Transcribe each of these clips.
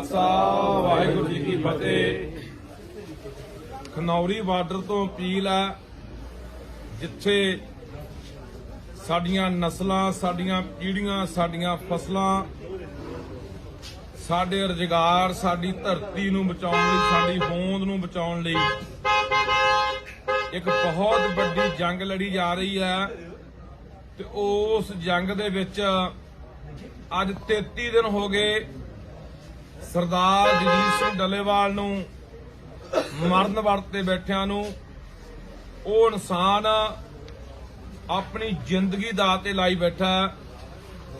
ਖਾਲਸਾ, ਵਾਹਿਗੁਰੂ ਜੀ ਕੀ ਫਤਿਹ। Khanauri border ਤੋਂ appeal ਹੈ, ਜਿੱਥੇ ਸਾਡੀਆਂ ਨਸਲਾਂ, ਸਾਡੀਆਂ ਪੀੜ੍ਹੀਆਂ, ਸਾਡੀਆਂ ਫਸਲਾਂ, ਸਾਡੇ ਰੁਜ਼ਗਾਰ, ਸਾਡੀ ਧਰਤੀ ਨੂੰ ਬਚਾਉਣ ਲਈ, ਸਾਡੀ ਹੋਂਦ ਨੂੰ ਬਚਾਉਣ ਲਈ ਇੱਕ ਬਹੁਤ ਵੱਡੀ ਜੰਗ ਲੜੀ ਜਾ ਰਹੀ ਹੈ ਤੇ ਉਸ ਜੰਗ ਦੇ ਵਿੱਚ ਅੱਜ 33 ਦਿਨ ਹੋ ਗਏ ਸਰਦਾਰ ਜਗਜੀਤ ਸਿੰਘ ਡੱਲੇਵਾਲ ਨੂੰ ਮਰਨ ਵਰਤ ਬੈਠਿਆਂ ਨੂੰ ਉਹ ਇਨਸਾਨ ਆਪਣੀ ਜ਼ਿੰਦਗੀ ਦਾ ਤੇ ਲਾਈ ਬੈਠਾ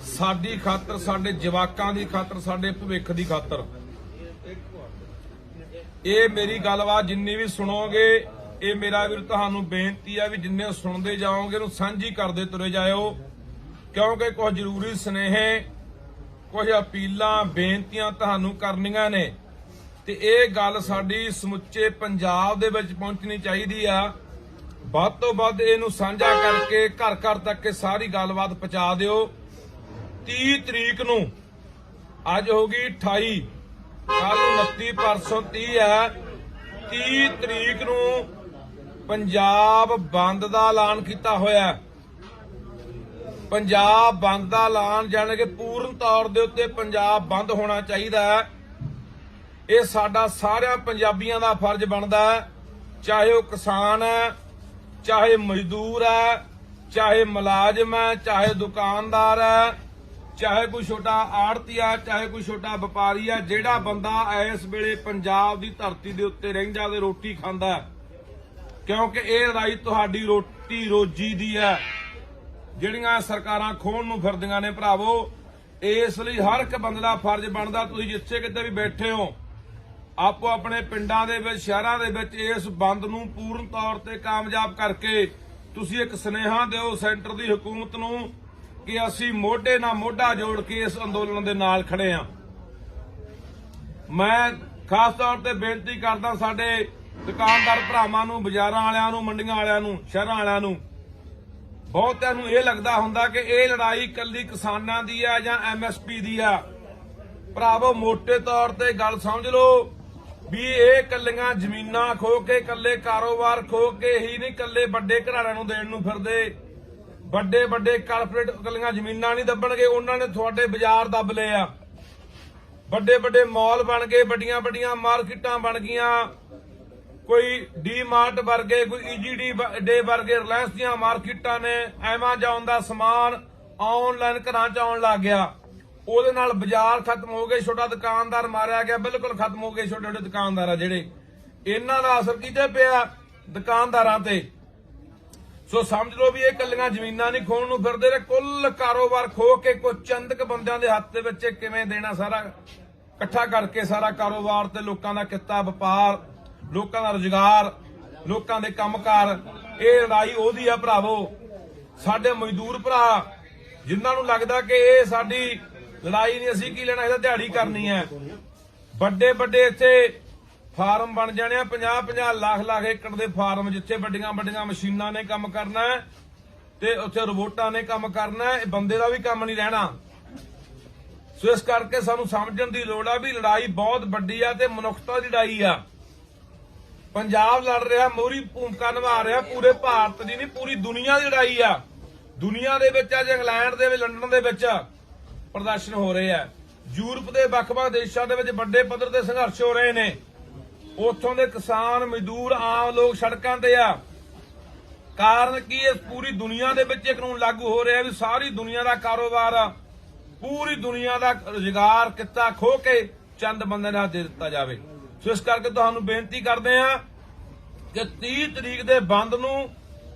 ਸਾਡੀ ਖਾਤਰ, ਸਾਡੇ ਜਵਾਕਾਂ ਦੀ ਖਾਤਰ, ਸਾਡੇ ਭਵਿੱਖ ਦੀ ਖਾਤਰ। ਇਹ ਮੇਰੀ ਗੱਲਬਾਤ ਜਿੰਨੀ ਵੀ ਸੁਣੋਗੇ, ਇਹ ਮੇਰਾ ਵੀਰ ਤੁਹਾਨੂੰ ਬੇਨਤੀ ਹੈ ਵੀ ਜਿੰਨੇ ਸੁਣਦੇ ਜਾਓਗੇ, ਉਹਨੂੰ ਸਾਂਝੀ ਕਰਦੇ ਤੁਰੇ ਜਾਇਓ। ਕਿਉਂਕਿ ਕੁਝ ਜ਼ਰੂਰੀ ਸਨੇਹੇ ਕੁਝ ਅਪੀਲਾਂ, ਬੇਨਤੀਆਂ ਤੁਹਾਨੂੰ ਕਰਨੀਆਂ ਨੇ ਤੇ ਇਹ ਗੱਲ ਸਾਡੀ ਸਮੁੱਚੇ ਪੰਜਾਬ ਦੇ ਵਿੱਚ ਪਹੁੰਚਣੀ ਚਾਹੀਦੀ ਆ। ਵੱਧ ਤੋਂ ਵੱਧ ਇਹਨੂੰ ਸਾਂਝਾ ਕਰਕੇ ਘਰ ਘਰ ਤੱਕ ਇਹ ਸਾਰੀ ਗੱਲਬਾਤ ਪਹੁੰਚਾ ਦਿਓ। 30 ਤਰੀਕ ਨੂੰ ਅੱਜ ਹੋ ਗਈ 28 ਕੱਲ ਨੂੰ 29 ਪਰਸੋਂ 30 ਹੈ। 30 ਤਰੀਕ ਨੂੰ ਪੰਜਾਬ ਬੰਦ ਦਾ ਐਲਾਨ ਕੀਤਾ ਹੋਇਆ। ਹੈ ਪੰਜਾਬ ਬੰਦ ਦਾ ਐਲਾਨ ਜਾਣ ਕਿ ਪੂਰਨ ਤੌਰ ਦੇ ਉੱਤੇ ਪੰਜਾਬ ਬੰਦ ਹੋਣਾ ਚਾਹੀਦਾ ਹੈ। ਇਹ ਸਾਡਾ ਸਾਰਿਆਂ ਪੰਜਾਬੀਆਂ ਦਾ ਫਰਜ਼ ਬਣਦਾ ਹੈ। ਚਾਹੇ ਉਹ ਕਿਸਾਨ ਹੈ, ਚਾਹੇ ਮਜ਼ਦੂਰ ਹੈ, ਚਾਹੇ ਮੁਲਾਜ਼ਮ ਹੈ, ਚਾਹੇ ਦੁਕਾਨਦਾਰ ਹੈ, ਚਾਹੇ ਕੋਈ ਛੋਟਾ ਆੜਤੀਆ ਚਾਹੇ ਕੋਈ ਛੋਟਾ ਵਪਾਰੀ ਹੈ, ਜਿਹੜਾ ਬੰਦਾ ਇਸ ਵੇਲੇ ਪੰਜਾਬ ਦੀ ਧਰਤੀ ਦੇ ਉੱਤੇ ਰਹਿੰਦਾ ਤੇ ਰੋਟੀ ਖਾਂਦਾ ਹੈ। ਕਿਉਂਕਿ ਇਹ ਲੜਾਈ ਤੁਹਾਡੀ ਰੋਟੀ ਰੋਜੀ ਦੀ ਹੈ। ਜਿਹੜੀਆਂ ਸਰਕਾਰਾਂ ਖੋਣ ਨੂੰ ਫਿਰਦੀਆਂ ਨੇ ਭਰਾਵੋ, ਇਸ ਲਈ ਹਰ ਇੱਕ ਬੰਦੇ ਦਾ ਫਰਜ਼ ਬਣਦਾ, ਤੁਸੀਂ ਜਿੱਥੇ ਕਿਤੇ ਵੀ ਬੈਠੇ ਹੋ, ਆਪੋ ਆਪਣੇ ਪਿੰਡਾਂ ਦੇ ਵਿੱਚ, ਸ਼ਹਿਰਾਂ ਦੇ ਵਿੱਚ ਇਸ ਬੰਦ ਨੂੰ ਪੂਰਨ ਤੌਰ ਤੇ ਕਾਮਯਾਬ ਕਰਕੇ ਤੁਸੀਂ ਇੱਕ ਸੁਨੇਹਾ ਦਿਓ ਸੈਂਟਰ ਦੀ ਹਕੂਮਤ ਨੂੰ ਕਿ ਅਸੀਂ ਮੋਢੇ ਨਾਲ ਮੋਢਾ ਜੋੜ ਕੇ ਇਸ ਅੰਦੋਲਨ ਦੇ ਨਾਲ ਖੜੇ ਹਾਂ। ਮੈਂ ਖਾਸ ਤੌਰ ਤੇ ਬੇਨਤੀ ਕਰਦਾ ਸਾਡੇ ਦੁਕਾਨਦਾਰ ਭਰਾਵਾਂ ਨੂੰ, ਬਾਜ਼ਾਰਾਂ ਵਾਲਿਆਂ ਨੂੰ, ਮੰਡੀਆਂ ਵਾਲਿਆਂ ਨੂੰ, ਸ਼ਹਿਰਾਂ ਵਾਲਿਆਂ ਨੂੰ ਬਹੁਤਿਆਂ ਨੂੰ ਇਹ ਲੱਗਦਾ ਹੁੰਦਾ ਕਿ ਇਹ ਲੜਾਈ ਕੱਲੀ ਕਿਸਾਨਾਂ ਦੀ ਆ ਜਾਂ ਐਮਐਸਪੀ ਦੀ ਆ? ਭਰਾਵੋ ਮੋٹے ਤੌਰ ਤੇ ਗੱਲ ਸਮਝ ਲਓ ਵੀ ਇਹ ਕੱਲੀਆਂ ਜ਼ਮੀਨਾਂ ਖੋ ਕੇ ਕੱਲੇ ਕਾਰੋਬਾਰ ਖੋ ਕੇ ਹੀ ਨਹੀਂ ਕੱਲੇ ਵੱਡੇ ਘਰਾਣਿਆਂ ਨੂੰ ਦੇਣ ਨੂੰ ਫਿਰਦੇ। ਵੱਡੇ ਵੱਡੇ ਕਾਰਪੋਰੇਟ ਕੱਲੀਆਂ ਜ਼ਮੀਨਾਂ ਨਹੀਂ ਦੱਬਣਗੇ, ਉਹਨਾਂ ਨੇ ਤੁਹਾਡੇ ਬਾਜ਼ਾਰ ਦੱਬ ਲਏ ਆ। ਵੱਡੇ ਵੱਡੇ ਮਾਲ ਬਣ ਗਏ, ਵੱਡੀਆਂ ਵੱਡੀਆਂ ਮਾਰਕੀਟਾਂ ਬਣ ਗਈਆਂ। ਕੋਈ ਡੀਮਾਰਟ ਵਰਗੇ, ਕੋਈ ਈਜੀਡੀ ਡੇ ਵਰਗੇ ਰਿਲਾਇੰਸ ਦੀਆਂ ਮਾਰਕੀਟਾਂ ਨੇ ਐਮਾਜ਼ਨ ਦਾ ਸਮਾਨ ਆਨਲਾਈਨ ਘਰਾਂ 'ਚ ਆਉਣ ਲੱਗ ਗਿਆ। ਉਹਦੇ ਨਾਲ ਬਾਜ਼ਾਰ ਖਤਮ ਹੋ ਗਏ, ਛੋਟਾ ਦੁਕਾਨਦਾਰ ਮਾਰਿਆ ਗਿਆ, ਬਿਲਕੁਲ ਖਤਮ ਹੋ ਗਏ ਛੋਟੇ ਛੋਟੇ ਦੁਕਾਨਦਾਰ ਆ ਜਿਹੜੇ। ਇਹਨਾਂ ਦਾ ਅਸਰ ਕਿਤੇ ਪਿਆ ਦੁਕਾਨਦਾਰਾਂ ਤੇ? ਸੋ ਸਮਝ ਲਓ ਵੀ ਇਹ ਕੱਲੀਆਂ ਜ਼ਮੀਨਾਂ ਨਹੀਂ ਖੋਣ ਨੂੰ ਫਿਰਦੇ ਨੇ, ਕੁੱਲ ਕਾਰੋਬਾਰ ਖੋ ਕੇ ਕੋਈ ਚੰਦਕ ਬੰਦਿਆਂ ਦੇ ਹੱਥ ਦੇ ਵਿੱਚ ਕਿਵੇਂ ਦੇਣਾ ਸਾਰਾ? ਇਕੱਠਾ ਕਰਕੇ ਸਾਰਾ ਕਾਰੋਬਾਰ ਤੇ ਲੋਕਾਂ ਦਾ ਕਿੱਤਾ ਵਪਾਰ। ਲੋਕਾਂ ਦਾ ਰੁਜ਼ਗਾਰ, ਲੋਕਾਂ ਦੇ ਕੰਮਕਾਰ, ਇਹ ਲੜਾਈ ਉਹਦੀ ਆ ਭਰਾਵੋ। ਸਾਡੇ ਮਜ਼ਦੂਰ ਭਰਾ, ਜਿਨ੍ਹਾਂ ਨੂੰ ਲੱਗਦਾ ਕਿ ਇਹ ਸਾਡੀ ਲੜਾਈ ਨਹੀਂ, ਅਸੀਂ ਕੀ ਲੈਣਾ, ਇਹਦਾ ਦਿਹਾੜੀ ਕਰਨੀ ਹੈ। ਵੱਡੇ ਵੱਡੇ ਇੱਥੇ ਫਾਰਮ ਬਣ ਜਾਣੇ ਆ 50 50 ਲੱਖ ਲੱਖ ਏਕੜ ਦੇ ਫਾਰਮ, ਜਿੱਥੇ ਵੱਡੀਆਂ ਵੱਡੀਆਂ ਮਸ਼ੀਨਾਂ ਨੇ ਕੰਮ ਕਰਨਾ ਤੇ ਉੱਥੇ ਰੋਬੋਟਾਂ ਨੇ ਕੰਮ ਕਰਨਾ ਇਹ ਬੰਦੇ ਦਾ ਵੀ ਕੰਮ ਨਹੀਂ ਰਹਿਣਾ। ਸੋ ਇਸ ਕਰਕੇ ਸਾਨੂੰ ਸਮਝਣ ਦੀ ਲੋੜ ਆ ਵੀ ਲੜਾਈ ਬਹੁਤ ਵੱਡੀ ਆ ਤੇ ਮਨੁੱਖਤਾ ਦੀ ਲੜਾਈ ਆ। ਪੰਜਾਬ ਲੜ ਰਿਹਾ ਮੋਰੀ ਭੂਮਿਕਾ ਨਿਭਾ ਰਿਹਾ ਪੂਰੇ ਭਾਰਤ ਦੀ ਨਹੀਂ ਪੂਰੀ ਦੁਨੀਆ ਦੀ ਲੜਾਈ ਆ। ਦੁਨੀਆ ਦੇ ਵਿੱਚ ਅੱਜ ਇੰਗਲੈਂਡ ਦੇ ਵਿੱਚ ਲੰਡਨ ਦੇ ਵਿੱਚ ਪ੍ਰਦਰਸ਼ਨ ਹੋ ਰਹੇ ਆ। ਯੂਰਪ ਦੇ ਵੱਖ-ਵੱਖ ਦੇਸ਼ਾਂ ਦੇ ਵਿੱਚ ਵੱਡੇ ਪੱਧਰ ਤੇ ਸੰਘਰਸ਼ ਹੋ ਰਹੇ ਨੇ। ਉੱਥੋਂ ਦੇ ਕਿਸਾਨ ਮਜ਼ਦੂਰ ਆਮ ਲੋਕ ਸੜਕਾਂ ਤੇ ਆ। ਕਾਰਨ ਕੀ ਇਸ ਪੂਰੀ ਦੁਨੀਆ ਦੇ ਵਿੱਚ ਇਹ ਕਾਨੂੰਨ ਲਾਗੂ ਹੋ ਰਿਹਾ ਵੀ ਸਾਰੀ ਦੁਨੀਆ ਦਾ ਕਾਰੋਬਾਰ ਆ, ਪੂਰੀ ਦੁਨੀਆ ਦਾ ਰੁਜ਼ਗਾਰ ਕਿੱਤਾ ਖੋ ਕੇ ਚੰਦ ਬੰਦੇ ਨਾਲ ਦੇ ਦਿੱਤਾ ਜਾਵੇ। ਸੋ ਇਸ ਕਰਕੇ ਤੁਹਾਨੂੰ ਬੇਨਤੀ ਕਰਦੇ ਆ ਕਿ 30 ਤਰੀਕ ਦੇ ਬੰਦ ਨੂੰ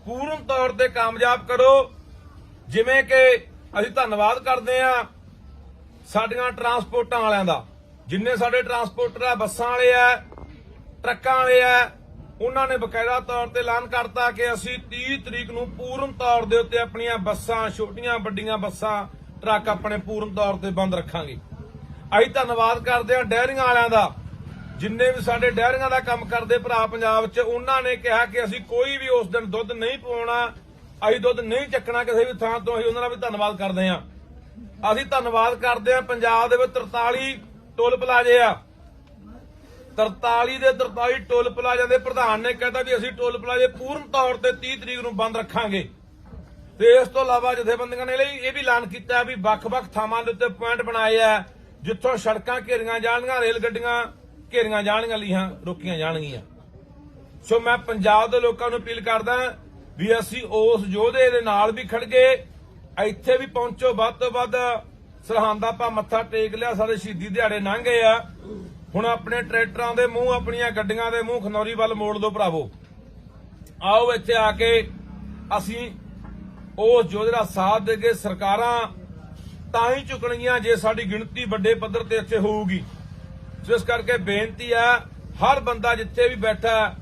ਪੂਰਨ ਤੌਰ ਤੇ ਕਾਮਯਾਬ ਕਰੋ। ਜਿਵੇਂ ਕਿ ਅਸੀਂ ਧੰਨਵਾਦ ਕਰਦੇ ਆ ਸਾਡੀਆਂ ਟਰਾਂਸਪੋਰਟਾਂ ਵਾਲਿਆਂ ਦਾ। ਜਿੰਨੇ ਸਾਡੇ ਟਰਾਂਸਪੋਰਟਰ ਆ, ਬੱਸਾਂ ਵਾਲੇ ਆ, ਟਰੱਕਾਂ ਵਾਲੇ ਆ, ਉਹਨਾਂ ਨੇ ਬਕਾਇਦਾ ਤੌਰ ਤੇ ਐਲਾਨ ਕਰਤਾ ਕਿ ਅਸੀਂ 30 ਤਰੀਕ ਨੂੰ ਪੂਰਨ ਤੌਰ ਦੇ ਉੱਤੇ ਆਪਣੀਆਂ ਬੱਸਾਂ, ਛੋਟੀਆਂ, ਵੱਡੀਆਂ ਬੱਸਾਂ, ਟਰੱਕ ਆਪਣੇ ਪੂਰਨ ਤੌਰ ਤੇ ਬੰਦ ਰੱਖਾਂਗੇ। ਅਸੀਂ ਧੰਨਵਾਦ ਕਰਦੇ ਹਾਂ ਡੈਰੀਆਂ ਵਾਲਿਆਂ ਦਾ। ਜਿੰਨੇ ਵੀ ਸਾਡੇ ਡੈਰੀਆਂ ਦਾ ਕੰਮ ਕਰਦੇ ਭਰਾ ਪੰਜਾਬ 'ਚ, ਉਹਨਾਂ ਨੇ ਕਿਹਾ ਕਿ ਅਸੀਂ ਕੋਈ ਵੀ ਉਸ ਦਿਨ ਦੁੱਧ ਨਹੀਂ ਪਵਾਉਣਾ, ਅਸੀਂ ਦੁੱਧ ਨਹੀਂ ਚੱਕਣਾ ਕਿਸੇ ਵੀ ਥਾਂ ਤੋਂ, ਅਸੀਂ ਉਹਨਾਂ ਦਾ ਵੀ ਧੰਨਵਾਦ ਕਰਦੇ ਹਾਂ। ਅਸੀਂ ਧੰਨਵਾਦ ਕਰਦੇ ਹਾਂ ਪੰਜਾਬ ਦੇ ਵਿੱਚ 43 ਟੋਲ ਪਲਾਜੇ ਆ। 43 ਦੇ 43 ਟੋਲ ਪਲਾਜ਼ਾ ਦੇ ਪ੍ਰਧਾਨ ਨੇ ਕਹਿੰਦਾ ਵੀ ਅਸੀਂ ਟੋਲ ਪਲਾਜ਼ੇ ਪੂਰਨ ਤੌਰ ਤੇ 30 ਤਰੀਕ ਨੂੰ ਬੰਦ ਰੱਖਾਂਗੇ। ਤੇ ਇਸ ਤੋਂ ਇਲਾਵਾ ਜਥੇਬੰਦੀਆਂ ਨੇ ਲਈ ਇਹ ਵੀ ਐਲਾਨ ਕੀਤਾ ਵੀ ਵੱਖ-ਵੱਖ ਥਾਵਾਂ ਦੇ ਉੱਤੇ ਪੁਆਇੰਟ ਬਣਾਏ ਆ, ਜਿੱਥੋਂ ਸੜਕਾਂ ਘੇਰੀਆਂ ਜਾਣਗੀਆਂ, ਰੇਲ ਗੱਡੀਆਂ ਘੇਰੀਆਂ ਜਾਣਗੀਆਂ ਲੀਹਾਂ, ਰੋਕੀਆਂ ਜਾਣਗੀਆਂ। ਸੋ ਮੈਂ ਪੰਜਾਬ ਦੇ ਲੋਕਾਂ ਨੂੰ ਅਪੀਲ ਕਰਦਾ ਵੀ ਅਸੀਂ ਉਸ ਯੋਧੇ ਦੇ ਨਾਲ ਵੀ ਖੜ ਗਏ ਇੱਥੇ ਵੀ ਪਹੁੰਚੋ, ਵੱਧ ਤੋਂ ਵੱਧ ਸਰਹੰਦ ਦਾ ਆਪਾਂ ਮੱਥਾ ਟੇਕ ਲਿਆ, ਸਾਡੇ ਸ਼ਹੀਦੀ ਦਿਹਾੜੇ ਲੰਘ ਗਏ ਆ। ਹੁਣ ਆਪਣੇ ਟਰੈਕਟਰਾਂ ਦੇ ਮੂੰਹ, ਆਪਣੀਆਂ ਗੱਡੀਆਂ ਦੇ ਮੂੰਹ ਖਨੌਰੀ ਵੱਲ ਮੋੜ ਦਿਓ ਭਰਾਵੋ। ਆਓ ਇੱਥੇ ਆ ਕੇ ਅਸੀਂ ਉਸ ਯੋਧੇ ਦਾ ਸਾਥ ਦੇ ਕੇ ਸਰਕਾਰਾਂ ਤਾਂ ਹੀ ਚੁੱਕਣਗੀਆਂ ਜੇ ਸਾਡੀ ਗਿਣਤੀ ਵੱਡੇ ਪੱਧਰ ਤੇ ਇੱਥੇ ਹੋਊਗੀ। ਸੋ ਇਸ ਕਰਕੇ ਬੇਨਤੀ ਹੈ ਹਰ ਬੰਦਾ ਜਿੱਥੇ ਵੀ ਬੈਠਾ,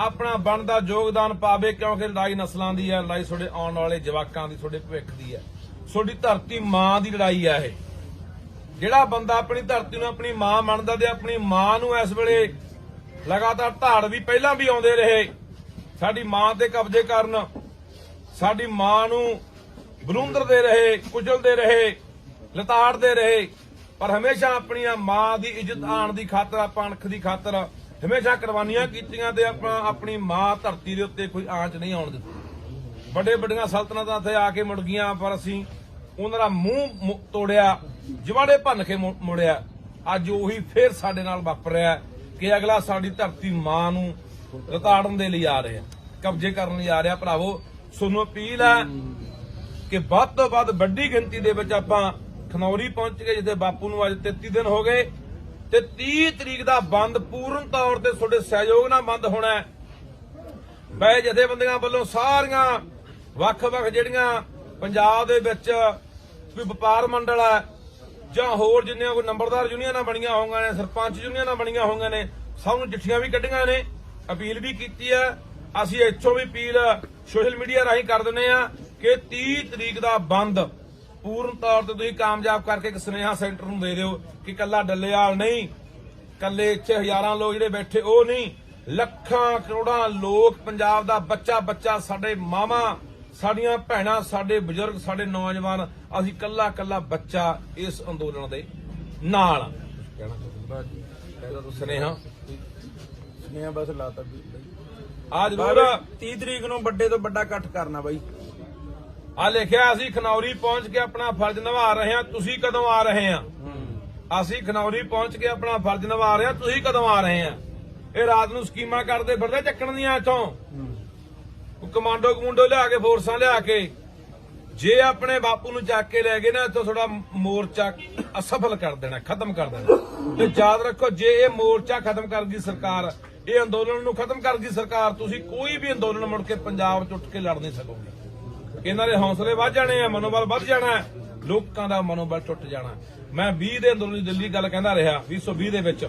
ਆਪਣਾ ਬਣਦਾ ਯੋਗਦਾਨ ਪਾਵੇ, ਕਿਉਂਕਿ ਲੜਾਈ ਨਸਲਾਂ ਦੀ ਹੈ ਲੜਾਈ ਤੁਹਾਡੇ ਆਉਣ ਵਾਲੇ ਜਵਾਕਾਂ ਦੀ, ਤੁਹਾਡੇ ਭਵਿੱਖ ਦੀ ਹੈ ਤੁਹਾਡੀ ਧਰਤੀ ਮਾਂ ਦੀ ਲੜਾਈ ਹੈ ਇਹ। ਜਿਹੜਾ ਬੰਦਾ ਆਪਣੀ ਧਰਤੀ ਨੂੰ ਆਪਣੀ ਮਾਂ ਮੰਨਦਾ ਤੇ ਆਪਣੀ ਮਾਂ ਨੂੰ ਇਸ ਵੇਲੇ ਲਗਾਤਾਰ ਧਾੜ ਵੀ ਪਹਿਲਾਂ ਵੀ ਆਉਂਦੇ ਰਹੇ, ਸਾਡੀ ਮਾਂ ਤੇ ਕਬਜ਼ੇ ਕਰਨ, ਸਾਡੀ ਮਾਂ ਨੂੰ ਬਲੂੰਦਰਦੇ ਰਹੇ, ਕੁਚਲਦੇ ਰਹੇ, ਲਤਾੜਦੇ ਰਹੇ ਪਰ ਹਮੇਸ਼ਾ ਆਪਣੀਆਂ ਮਾਂ ਦੀ ਇੱਜ਼ਤ ਆਣ ਦੀ ਖਾਤਰ, ਆਪਾਂ ਅਣਖ ਦੀ ਖਾਤਰ ਹਮੇਸ਼ਾ ਕੁਰਬਾਨੀਆਂ ਕੀਤੀਆਂ ਤੇ ਆਪਣਾ ਆਪਣੀ ਮਾਂ ਧਰਤੀ ਦੇ ਉੱਤੇ ਕੋਈ ਆਂਚ ਨਹੀਂ ਆਉਣ ਦਿੱਤੀ। ਵੱਡੇ ਵੱਡੀਆਂ ਸਲਤਨਤਾਂ ਇੱਥੇ ਆ ਕੇ ਮੁੜ ਗਈਆਂ, ਪਰ ਅਸੀਂ ਉਹਨਾਂ ਦਾ ਮੂੰਹ ਤੋੜਿਆ, ਜਵਾੜੇ ਭੰਨ ਕੇ ਮੁੜਿਆ। ਅੱਜ ਉਹੀ ਫੇਰ ਸਾਡੇ ਨਾਲ ਵਾਪਰ ਰਿਹਾ ਕਿ ਅਗਲਾ ਸਾਡੀ ਧਰਤੀ ਮਾਂ ਨੂੰ ਰਤਾੜਨ ਦੇ ਲਈ ਆ ਰਿਹਾ ਕਬਜ਼ੇ ਕਰਨ ਲਈ ਆ ਰਿਹਾ ਭਰਾਵੋ, ਤੁਹਾਨੂੰ ਅਪੀਲ ਹੈ ਕਿ ਵੱਧ ਤੋਂ ਵੱਧ ਵੱਡੀ ਗਿਣਤੀ ਦੇ ਵਿੱਚ ਆਪਾਂ ਖਨੌਰੀ ਪਹੁੰਚ ਗਏ, ਜਿੱਥੇ ਬਾਪੂ ਨੂੰ ਅੱਜ 33 ਦਿਨ ਹੋ ਗਏ। ਤੇ 30 ਤਰੀਕ ਦਾ ਬੰਦ ਪੂਰਨ ਤੌਰ ਤੇ ਤੁਹਾਡੇ ਸਹਿਯੋਗ ਨਾਲ ਬੰਦ ਹੋਣਾ ਹੈ। ਬੈ ਜਥੇਬੰਦੀਆਂ ਵੱਲੋਂ ਸਾਰੀਆਂ ਵੱਖ-ਵੱਖ ਜਿਹੜੀਆਂ ਪੰਜਾਬ ਦੇ ਵਿੱਚ ਕੋਈ ਵਪਾਰ ਮੰਡਲ ਹੈ, ਜਾਂ ਹੋਰ ਜਿੰਨੀਆਂ ਕੋਈ ਨੰਬਰਦਾਰ ਯੂਨੀਅਨਾਂ ਬਣੀਆਂ ਹੋਈਆਂ ਨੇ, ਸਰਪੰਚ ਯੂਨੀਅਨਾਂ ਬਣੀਆਂ ਹੋਈਆਂ ਨੇ, ਸਭ ਨੂੰ ਚਿੱਠੀਆਂ ਵੀ ਕੱਢੀਆਂ ਨੇ, ਅਪੀਲ ਵੀ ਕੀਤੀ ਹੈ। ਅਸੀਂ ਇੱਥੋਂ ਵੀ ਅਪੀਲ ਸੋਸ਼ਲ ਮੀਡੀਆ ਰਾਹੀਂ ਕਰ ਦਿੰਦੇ ਆ ਕਿ 30 ਤਰੀਕ ਦਾ ਬੰਦ ਪੂਰਨ ਤੌਰ ਤੇ ਤੁਸੀਂ ਕਾਮਯਾਬ ਕਰਕੇ ਇੱਕ ਸੁਨੇਹਾ ਸੈਂਟਰ ਨੂੰ ਦੇ ਦਿਓ ਕਿ ਕੱਲਾ ਡੱਲੇਵਾਲ ਨਹੀਂ ਕੱਲੇ ਇੱਥੇ ਹਜ਼ਾਰਾਂ ਲੋਕ ਜਿਹੜੇ ਬੈਠੇ ਉਹ ਨਹੀਂ ਲੱਖਾਂ ਕਰੋੜਾਂ ਲੋਕ ਪੰਜਾਬ ਦਾ ਬੱਚਾ ਬੱਚਾ ਸਾਡੇ ਮਾਮਾ ਸਾਡੀਆਂ ਭੈਣਾਂ ਸਾਡੇ ਬਜ਼ੁਰਗ ਸਾਡੇ ਨੌਜਵਾਨ ਅਸੀਂ ਕੱਲਾ ਕੱਲਾ ਬੱਚਾ ਇਸ ਅੰਦੋਲਨ ਦੇ ਨਾਲ। ਕਹਿਣਾ ਸੁਨੇਹਾ। ਸੁਨੇਹਾ ਬਸ ਲਾਤਾ ਆ। ਜਰੂਰ 30 ਤਰੀਕ ਨੂੰ ਵੱਡੇ ਤੋਂ ਵੱਡਾ ਇਕੱਠ ਕਰਨਾ ਬਾਈ। ਆ ਲਿਖਿਆ ਅਸੀਂ ਖਨੌਰੀ ਪਹੁੰਚ ਕੇ ਆਪਣਾ ਫਰਜ਼ ਨਿਭਾ ਰਹੇ ਹਾਂ, ਤੁਸੀਂ ਕਦੋਂ ਆ ਰਹੇ ਆ ਅਸੀਂ ਖਨੌਰੀ ਪਹੁੰਚ ਕੇ ਆਪਣਾ ਫਰਜ਼ ਨਿਭਾ ਰਹੇ ਹਾਂ, ਤੁਸੀਂ ਕਦੋਂ ਆ ਰਹੇ ਆ ਇਹ ਰਾਤ ਨੂੰ ਸਕੀਮਾਂ ਕਰਦੇ ਫਿਰਦੇ ਚੱਕਣ ਦੀਆਂ ਇਥੋਂ। ਕਮਾਂਡੋ ਕਮੁੰਡੋ ਲਿਆ ਕੇ, ਫੋਰਸਾਂ ਲਿਆ ਕੇ। ਜੇ ਆਪਣੇ ਬਾਪੂ ਨੂੰ ਚੱਕ ਕੇ ਲੈ ਗਏ ਨਾ ਇੱਥੋਂ ਥੋੜਾ ਮੋਰਚਾ ਅਸਫਲ ਕਰ ਦੇਣਾ, ਖਤਮ ਕਰ ਦੇਣਾ। ਤੇ ਯਾਦ ਰੱਖੋ, ਜੇ ਇਹ ਮੋਰਚਾ ਖਤਮ ਕਰ ਗਈ ਸਰਕਾਰ, ਇਹ ਅੰਦੋਲਨ ਨੂੰ ਖਤਮ ਕਰ ਗਈ ਸਰਕਾਰ, ਤੁਸੀਂ ਕੋਈ ਵੀ ਅੰਦੋਲਨ ਮੁੜ ਕੇ ਪੰਜਾਬ ਚ ਉੱਠ ਕੇ ਲੜ ਨਹੀਂ ਸਕੋਗੇ। ਇਹਨਾਂ ਦੇ ਹੌਸਲੇ ਵੱਧ ਜਾਣੇ ਆ, ਮਨੋਬਲ ਵੱਧ ਜਾਣਾ ਲੋਕਾਂ ਦਾ ਮਨੋਬਲ ਟੁੱਟ ਜਾਣਾ ਮੈਂ 20 ਦੇ ਅੰਦੋਲਨ ਦੀ ਦਿੱਲੀ ਗੱਲ ਕਹਿੰਦਾ ਰਿਹਾ 2020 ਦੇ ਵਿੱਚ,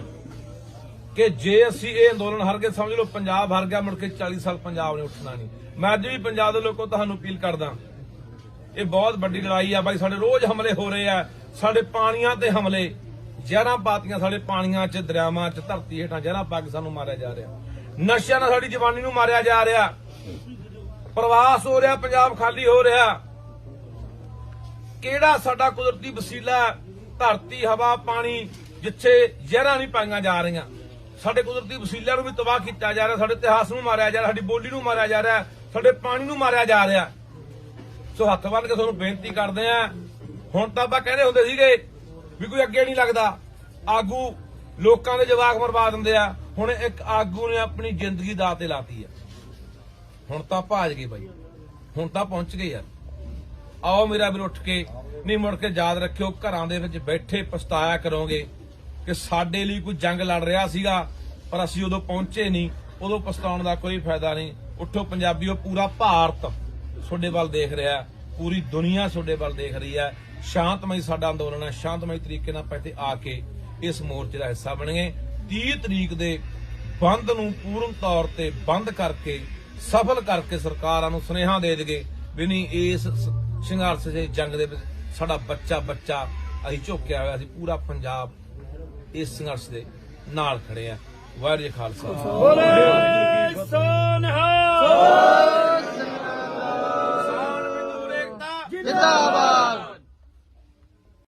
ਕਿ ਜੇ ਅਸੀਂ ਇਹ ਅੰਦੋਲਨ ਹਾਰ ਕੇ ਸਮਝ ਲਓ ਪੰਜਾਬ ਹਾਰ ਗਿਆ, ਮੁੜ ਕੇ 40 ਸਾਲ ਪੰਜਾਬ ਨੇ ਉੱਠਣਾ ਨਹੀਂ। ਮੈਂ ਅੱਜ ਵੀ ਪੰਜਾਬ ਦੇ ਲੋਕੋ ਤੁਹਾਨੂੰ ਅਪੀਲ ਕਰਦਾ, ਇਹ ਬਹੁਤ ਵੱਡੀ ਲੜਾਈ ਆ, ਬਾਈ ਸਾਡੇ ਰੋਜ਼ ਹਮਲੇ ਹੋ ਰਹੇ ਆ, ਸਾਡੇ ਪਾਣੀਆਂ ਤੇ ਹਮਲੇ, ਜ਼ਹਿਰਾਂ ਪਾਤੀਆਂ ਸਾਡੇ ਪਾਣੀਆਂ 'ਚ, ਦਰਿਆਵਾਂ 'ਚ, ਧਰਤੀ ਹੇਠਾਂ ਜ਼ਹਿਰਾਂ ਪਾ ਕੇ ਸਾਨੂੰ ਮਾਰਿਆ ਜਾ ਰਿਹਾ। ਨਸ਼ਿਆਂ ਨਾਲ ਸਾਡੀ ਜਵਾਨੀ ਨੂੰ ਮਾਰਿਆ ਜਾ ਰਿਹਾ। ਪ੍ਰਵਾਸ ਹੋ ਰਿਹਾ, ਪੰਜਾਬ ਖਾਲੀ ਹੋ ਰਿਹਾ। ਕਿਹੜਾ ਸਾਡਾ ਕੁਦਰਤੀ ਵਸੀਲਾ ਧਰਤੀ, ਹਵਾ, ਪਾਣੀ, ਜਿੱਥੇ ਜ਼ਹਿਰਾਂ ਨਹੀਂ ਪਾਈਆਂ ਜਾ ਰਹੀਆਂ। ਸਾਡੇ ਕੁਦਰਤੀ ਵਸੀਲਿਆਂ ਨੂੰ ਵੀ ਤਬਾਹ ਕੀਤਾ ਜਾ ਰਿਹਾ, ਸਾਡੇ ਇਤਿਹਾਸ ਨੂੰ ਮਾਰਿਆ ਜਾ ਰਿਹਾ, ਸਾਡੀ ਬੋਲੀ ਨੂੰ ਮਾਰਿਆ ਜਾ ਰਿਹਾ, ਸਾਡੇ ਪਾਣੀ ਨੂੰ ਮਾਰਿਆ ਜਾ ਰਿਹਾ। ਸੋ ਹੱਥ ਬੰਨ ਕੇ ਤੁਹਾਨੂੰ ਬੇਨਤੀ ਕਰਦੇ ਆ ਹੁਣ ਤਾਂ ਆਪਾਂ ਕਹਿੰਦੇ ਹੁੰਦੇ ਸੀਗੇ ਵੀ ਕੋਈ ਅੱਗੇ ਨਹੀਂ ਲੱਗਦਾ। ਆਗੂ ਲੋਕਾਂ ਦੇ ਜਵਾਕ ਮਰਵਾ ਦਿੰਦੇ ਆ। ਹੁਣ ਇੱਕ ਆਗੂ ਨੇ ਆਪਣੀ ਜ਼ਿੰਦਗੀ ਦਾਅ ਤੇ ਲਾਤੀ ਆ। ਹੁਣ ਤਾਂ ਭਾਜ ਗਏ ਬਾਈ। ਹੁਣ ਤਾਂ ਪਹੁੰਚ ਗਏ ਯਾਰ। ਆਓ ਮੇਰਾ ਵੀਰ ਉੱਠ ਕੇ, ਨਹੀਂ ਮੁੜ ਕੇ ਯਾਦ ਰੱਖਿਓ, ਘਰਾਂ ਦੇ ਵਿੱਚ ਬੈਠੇ ਪਛਤਾਇਆ ਕਰੋਗੇ ਕਿ ਸਾਡੇ ਲਈ ਕੋਈ ਜੰਗ ਲੜ ਰਿਹਾ ਸੀਗਾ, ਪਰ ਅਸੀਂ ਉਦੋਂ ਪਹੁੰਚੇ ਨਹੀਂ, ਉਦੋਂ ਪਛਤਾਉਣ ਦਾ ਕੋਈ ਫਾਇਦਾ ਨਹੀਂ। ਉੱਠੋ ਪੰਜਾਬੀਓ, ਪੂਰਾ ਭਾਰਤ ਤੁਹਾਡੇ ਵੱਲ ਦੇਖ ਰਿਹਾ ਪੂਰੀ ਦੁਨੀਆ ਤੁਹਾਡੇ ਵੱਲ ਦੇਖ ਰਹੀ ਹੈ। ਸ਼ਾਂਤਮਈ ਸਾਡਾ ਅੰਦੋਲਨ ਹੈ, ਸ਼ਾਂਤਮਈ ਤਰੀਕੇ ਨਾਲ ਆਪਾਂ ਇੱਥੇ ਆ ਕੇ ਇਸ ਮੋਰਚੇ ਦਾ ਹਿੱਸਾ ਬਣੀਏ 30 ਤਰੀਕ ਦੇ ਬੰਦ ਨੂੰ ਪੂਰਨ ਤੌਰ ਤੇ ਬੰਦ ਕਰਕੇ ਸਫਲ ਕਰਕੇ ਸਰਕਾਰਾਂ ਨੂੰ ਸੁਨੇਹਾ ਦੇ ਦੇਗੇ ਵੀ ਨਹੀਂ, ਇਸ ਸੰਘਰਸ਼ ਦੇ ਜੰਗ ਦੇ ਵਿੱਚ ਸਾਡਾ ਬੱਚਾ ਬੱਚਾ ਅਸੀਂ ਝੋਕਿਆ ਹੋਇਆ ਸੀ, ਪੂਰਾ ਪੰਜਾਬ ਇਸ ਸੰਘਰਸ਼ ਦੇ ਨਾਲ ਖੜੇ ਆ। ਵਾਹਿਗੁਰੂ ਖਾਲਸਾ। ਬੋਲੇ ਸੋਨਹਾ